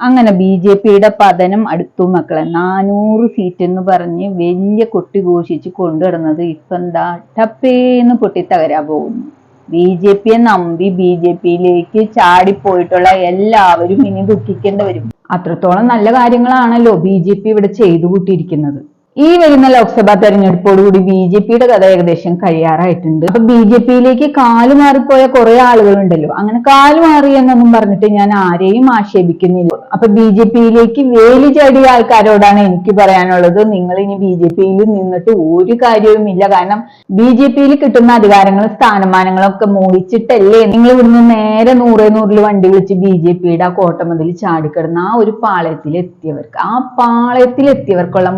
അങ്ങനെ B J പിയുടെ പതനം അടുത്തു മക്കളെ. നാനൂറ് സീറ്റ് എന്ന് പറഞ്ഞ് വലിയ കൊട്ടി ഘോഷിച്ച് കൊണ്ടുവരുന്നത് ഇപ്പൊ എന്താ ടപ്പേന്ന് പൊട്ടി തകരാൻ പോകുന്നു. ബി ജെ പിയെ നമ്പി ബി ജെ പിയിലേക്ക് ചാടിപ്പോയിട്ടുള്ള എല്ലാവരും ഇനി ദുഃഖിക്കേണ്ടി വരും. അത്രത്തോളം നല്ല കാര്യങ്ങളാണല്ലോ ബി ജെ പി ഇവിടെ ചെയ്തു കൂട്ടിയിരിക്കുന്നത്. ഈ വരുന്ന ലോക്സഭാ തെരഞ്ഞെടുപ്പോടുകൂടി ബി ജെ പിയുടെ കഥ ഏകദേശം കഴിയാറായിട്ടുണ്ട്. അപ്പൊ ബി ജെ പിയിലേക്ക് കാൽ മാറിപ്പോയ കുറെ ആളുകളുണ്ടല്ലോ. അങ്ങനെ കാൽ മാറി എന്നൊന്നും പറഞ്ഞിട്ട് ഞാൻ ആരെയും ആക്ഷേപിക്കുന്നില്ല. അപ്പൊ ബി ജെ പിയിലേക്ക് വേലി ചാടിയ ആൾക്കാരോടാണ് എനിക്ക് പറയാനുള്ളത്. നിങ്ങൾ ഇനി ബി ജെ പിയിൽ നിന്നിട്ട് ഒരു കാര്യവുമില്ല കാരണം ബി ജെ പിയിൽ കിട്ടുന്ന അധികാരങ്ങളും സ്ഥാനമാനങ്ങളും ഒക്കെ മോഹിച്ചിട്ടല്ലേ നിങ്ങൾ ഇവിടുന്ന് നേരെ നൂറേ നൂറിൽ വണ്ടി വിളിച്ച് ബി ജെ പിയുടെ ആ കോട്ടമതിൽ ചാടിക്കിടന്ന ആ ഒരു പാളയത്തിൽ എത്തിയവർക്ക് ആ പാളയത്തിൽ എത്തിയവർക്കുള്ള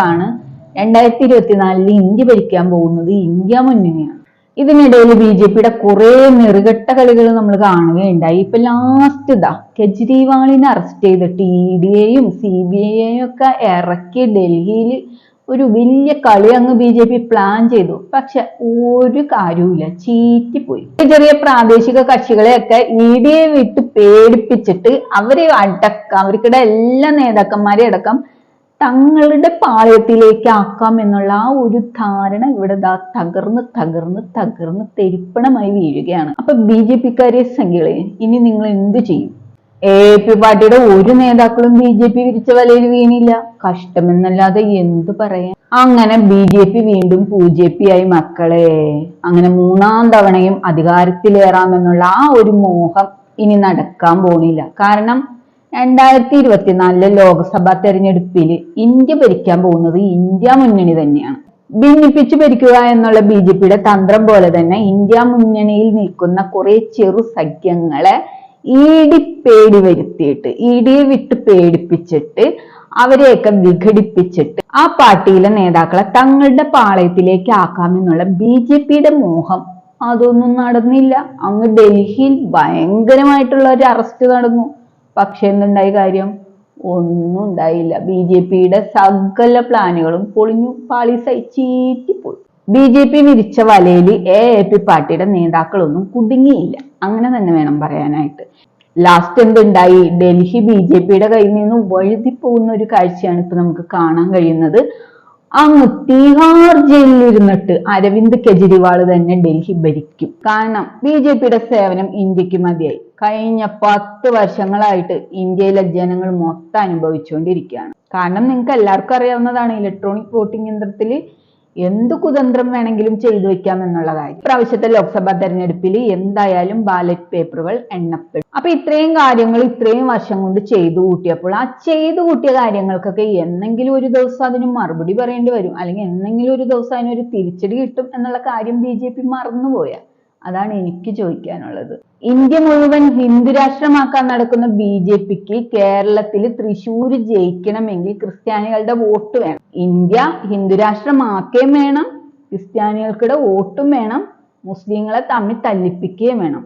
മുന്നറിയിപ്പാണ് രണ്ടായിരത്തി ഇരുപത്തിനാലിൽ ഇന്ത്യ ഭരിക്കാൻ പോകുന്നത് ഇന്ത്യ മുന്നണിയാണ്. ഇതിനിടയിൽ ബി ജെ പിയുടെ കുറെ നെറുകെട്ട കളികൾ നമ്മൾ കാണുകയുണ്ടായി. ഇപ്പൊ ലാസ്റ്റ് ഇതാ കെജ്രിവാളിനെ അറസ്റ്റ് ചെയ്തിട്ട് ഇ ഡി എയും സി ബി ഐയും ഒക്കെ ഇറക്കി ഡൽഹിയിൽ ഒരു വലിയ കളി അങ്ങ് ബി ജെ പി പ്ലാൻ ചെയ്തു. പക്ഷെ ഒരു കാര്യവുമില്ല ചീറ്റിപ്പോയി. ചെറിയ പ്രാദേശിക കക്ഷികളെയൊക്കെ ഇ ഡി എ വിട്ട് പേടിപ്പിച്ചിട്ട് അവരെ അടക്കം അവർക്കിടെ എല്ലാ നേതാക്കന്മാരെ അടക്കം തങ്ങളുടെ പാളയത്തിലേക്ക് ആക്കാം എന്നുള്ള ആ ഒരു ധാരണ ഇവിടെ തകർന്ന് തകർന്ന് തകർന്ന് തെരിപ്പണമായി വീഴുകയാണ്. അപ്പൊ ബി ജെ പിക്കാരെ സംഖ്യകളെ ഇനി നിങ്ങൾ എന്ത് ചെയ്യും? എ പി പാർട്ടിയുടെ ഒരു നേതാക്കളും ബി ജെ പി വിരിച്ച വലയിൽ വീണില്ല. കഷ്ടമെന്നല്ലാതെ എന്ത് പറയാൻ? അങ്ങനെ ബി ജെ പി വീണ്ടും പൂ ജെ പി ആയി മക്കളെ അങ്ങനെ മൂന്നാം തവണയും അധികാരത്തിലേറാമെന്നുള്ള ആ ഒരു മോഹം ഇനി നടക്കാൻ പോണില്ല. കാരണം രണ്ടായിരത്തി ഇരുപത്തിനാലിലെ ലോക്സഭാ തെരഞ്ഞെടുപ്പിൽ ഇന്ത്യ ഭരിക്കാൻ പോകുന്നത് ഇന്ത്യ മുന്നണി തന്നെയാണ്. ഭിന്നിപ്പിച്ച് ഭരിക്കുക എന്നുള്ള ബി ജെ പിയുടെ തന്ത്രം പോലെ തന്നെ ഇന്ത്യ മുന്നണിയിൽ നിൽക്കുന്ന കുറെ ചെറു സഖ്യങ്ങളെ ഈടി പേടി വരുത്തിയിട്ട് ഇടിയെ വിട്ട് പേടിപ്പിച്ചിട്ട് അവരെയൊക്കെ വിഘടിപ്പിച്ചിട്ട് ആ പാർട്ടിയിലെ നേതാക്കളെ തങ്ങളുടെ പാളയത്തിലേക്ക് ആക്കാമെന്നുള്ള ബി ജെ പിയുടെ മോഹം അതൊന്നും നടന്നില്ല. അങ്ങ് ഡൽഹിയിൽ ഭയങ്കരമായിട്ടുള്ള ഒരു അറസ്റ്റ് നടന്നു. പക്ഷെ എന്തുണ്ടായി കാര്യം? ഒന്നും ഉണ്ടായില്ല. ബി ജെ പിയുടെ സകല പ്ലാനുകളും പൊളിഞ്ഞു. പാളിസായി ചീറ്റിപ്പോയി. ബി ജെ പി വിരിച്ച വലയിൽ എ എ പി പാർട്ടിയുടെ നേതാക്കളൊന്നും കുടുങ്ങിയില്ല. അങ്ങനെ തന്നെ വേണം പറയാനായിട്ട്. ലാസ്റ്റ് എന്തുണ്ടായി? ഡൽഹി ബി ജെ പിയുടെ കയ്യിൽ നിന്ന് വഴുതി പോകുന്ന ഒരു കാഴ്ചയാണ് ഇപ്പൊ നമുക്ക് കാണാൻ കഴിയുന്നത്. അങ്ങ് തീഹാർ ജയിലിലിരുന്നിട്ട് അരവിന്ദ് കെജ്രിവാൾ തന്നെ ഡൽഹി ഭരിക്കും. കാരണം ബി ജെ പിയുടെ സേവനം ഇന്ത്യയ്ക്ക് മതിയായി. കഴിഞ്ഞ പത്ത് വർഷങ്ങളായിട്ട് ഇന്ത്യയിലെ ജനങ്ങൾ മൊത്തം അനുഭവിച്ചുകൊണ്ടിരിക്കുകയാണ്. കാരണം നിങ്ങൾക്ക് എല്ലാവർക്കും അറിയാവുന്നതാണ് ഇലക്ട്രോണിക് വോട്ടിംഗ് യന്ത്രത്തിൽ എന്ത് കുതന്ത്രം വേണമെങ്കിലും ചെയ്തു വെക്കാം എന്നുള്ള കാര്യം. പ്രാവശ്യത്തെ ലോക്സഭാ തെരഞ്ഞെടുപ്പിൽ എന്തായാലും ബാലറ്റ് പേപ്പറുകൾ എണ്ണപ്പെടും. അപ്പൊ ഇത്രയും കാര്യങ്ങൾ ഇത്രയും വർഷം കൊണ്ട് ചെയ്തു കൂട്ടിയപ്പോൾ ആ ചെയ്തു കൂട്ടിയ കാര്യങ്ങൾക്കൊക്കെ എന്നെങ്കിലും ഒരു ദിവസം അതിന് മറുപടി പറയേണ്ടി വരും. അല്ലെങ്കിൽ എന്നെങ്കിലും ഒരു ദിവസം അതിനൊരു തിരിച്ചടി കിട്ടും എന്നുള്ള കാര്യം ബി ജെ പി മറന്നുപോയ. അതാണ് എനിക്ക് ചോദിക്കാനുള്ളത്. ഇന്ത്യ മുഴുവൻ ഹിന്ദു രാഷ്ട്രമാക്കാൻ നടക്കുന്ന ബി ജെ പിക്ക് കേരളത്തിൽ തൃശ്ശൂർ ജയിക്കണമെങ്കിൽ ക്രിസ്ത്യാനികളുടെ വോട്ട് വേണം. ഇന്ത്യ ഹിന്ദു രാഷ്ട്രമാക്കുകയും വേണം ക്രിസ്ത്യാനികൾക്കിടെ വോട്ടും വേണം മുസ്ലിങ്ങളെ തമ്മിൽ തല്ലിപ്പിക്കുകയും വേണം.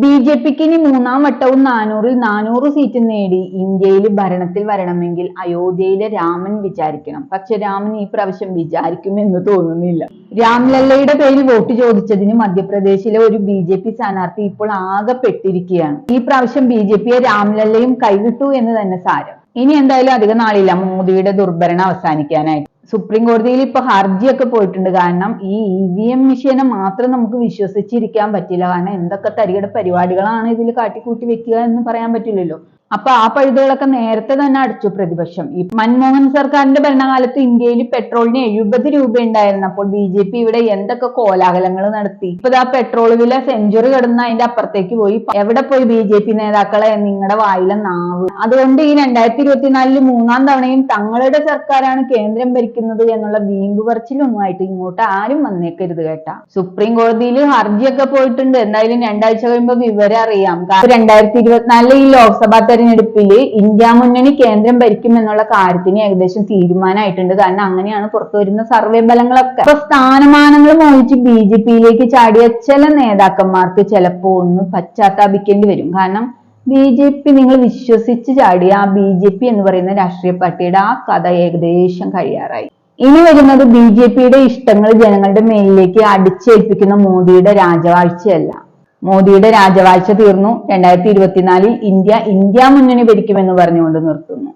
ബി ജെ പിക്ക് ഇനി മൂന്നാം വട്ടവും നാനൂറിൽ നാനൂറ് സീറ്റ് നേടി. ഇന്ത്യയിൽ ഭരണത്തിൽ വരണമെങ്കിൽ അയോധ്യയിലെ രാമൻ വിചാരിക്കണം. പക്ഷെ രാമൻ ഈ പ്രാവശ്യം വിചാരിക്കുമെന്ന് തോന്നുന്നില്ല. രാംലല്ലയുടെ പേരിൽ വോട്ട് ചോദിച്ചതിന് മധ്യപ്രദേശിലെ ഒരു ബി ജെ പി സ്ഥാനാർത്ഥി ഇപ്പോൾ ആകെ പെട്ടിരിക്കുകയാണ്. ഈ പ്രാവശ്യം ബി ജെ പിയെ രാംലല്ലയും കൈവിട്ടു എന്ന് തന്നെ സാരം. ഇനി എന്തായാലും അധികം നാളില്ല. മോദിയുടെ ദുർഭരണം അവസാനിക്കാനായിട്ട്. സുപ്രീം കോടതിയിൽ ഇപ്പൊ ഹർജിയൊക്കെ പോയിട്ടുണ്ട്. കാരണം ഈ ഇ വി എം മെഷീനെ മാത്രം നമുക്ക് വിശ്വസിച്ചിരിക്കാൻ പറ്റില്ല. കാരണം എന്തൊക്കെ തരികിട പരിപാടികളാണ് ഇതിൽ കാട്ടിക്കൂട്ടി വെക്കുക എന്ന് പറയാൻ പറ്റില്ലല്ലോ. അപ്പൊ ആ പഴുതുകളൊക്കെ നേരത്തെ തന്നെ അടിച്ചു പ്രതിപക്ഷം. ഈ മൻമോഹൻ സർക്കാരിന്റെ ഭരണകാലത്ത് ഇന്ത്യയിൽ പെട്രോളിന് എഴുപത് രൂപ ഉണ്ടായിരുന്നപ്പോൾ ബി ജെ പി ഇവിടെ എന്തൊക്കെ കോലാഹലങ്ങൾ നടത്തി? ഇപ്പൊ ആ പെട്രോൾ വില സെഞ്ചുറി കിടന്ന അതിന്റെ അപ്പുറത്തേക്ക് പോയി. എവിടെ പോയി ബി ജെ പി നേതാക്കളെ? നിങ്ങളുടെ വായിലെ നാവ്. അതുകൊണ്ട് ഈ രണ്ടായിരത്തി ഇരുപത്തിനാലിൽ മൂന്നാം തവണയും തങ്ങളുടെ സർക്കാരാണ് കേന്ദ്രം ഭരിക്കുന്നത് എന്നുള്ള വീമ്പ് പറച്ചിലൊന്നുമായിട്ട് ഇങ്ങോട്ട് ആരും വന്നേക്കരുത് കേട്ടാ. സുപ്രീം കോടതിയിൽ ഹർജിയൊക്കെ പോയിട്ടുണ്ട്. എന്തായാലും രണ്ടാഴ്ച കഴിയുമ്പോൾ വിവരം അറിയാം. രണ്ടായിരത്തി ഇരുപത്തിനാലിലെ ഈ ലോക്സഭാ തെരഞ്ഞെടുപ്പിൽ ഇന്ത്യ മുന്നണി കേന്ദ്രം ഭരിക്കും എന്നുള്ള കാര്യത്തിന് ഏകദേശം തീരുമാനമായിട്ടുണ്ട് കാരണം അങ്ങനെയാണ് പുറത്തു വരുന്ന സർവേ ഫലങ്ങളൊക്കെ. അപ്പൊ സ്ഥാനമാനങ്ങൾ മോഹിച്ച് ബി ജെ പിയിലേക്ക് ചാടിയ ചില നേതാക്കന്മാർക്ക് ചിലപ്പോ ഒന്ന് പശ്ചാത്താപിക്കേണ്ടി വരും. കാരണം ബി ജെ പി നിങ്ങൾ വിശ്വസിച്ച് ചാടിയ ആ ബി ജെ പി എന്ന് പറയുന്ന രാഷ്ട്രീയ പാർട്ടിയുടെ ആ കഥ ഏകദേശം കഴിയാറായി. ഇനി വരുന്നത് ബി ജെ പിയുടെ ഇഷ്ടങ്ങൾ ജനങ്ങളുടെ മേലിലേക്ക് അടിച്ചേൽപ്പിക്കുന്ന മോദിയുടെ രാജവാഴ്ചയല്ല. മോദിയുടെ രാജവാഴ്ച തീർന്നു. രണ്ടായിരത്തി ഇരുപത്തിനാലിൽ ഇന്ത്യ ഇന്ത്യ മുന്നണി ഭരിക്കുമെന്ന് പറഞ്ഞുകൊണ്ട് നിർത്തുന്നു.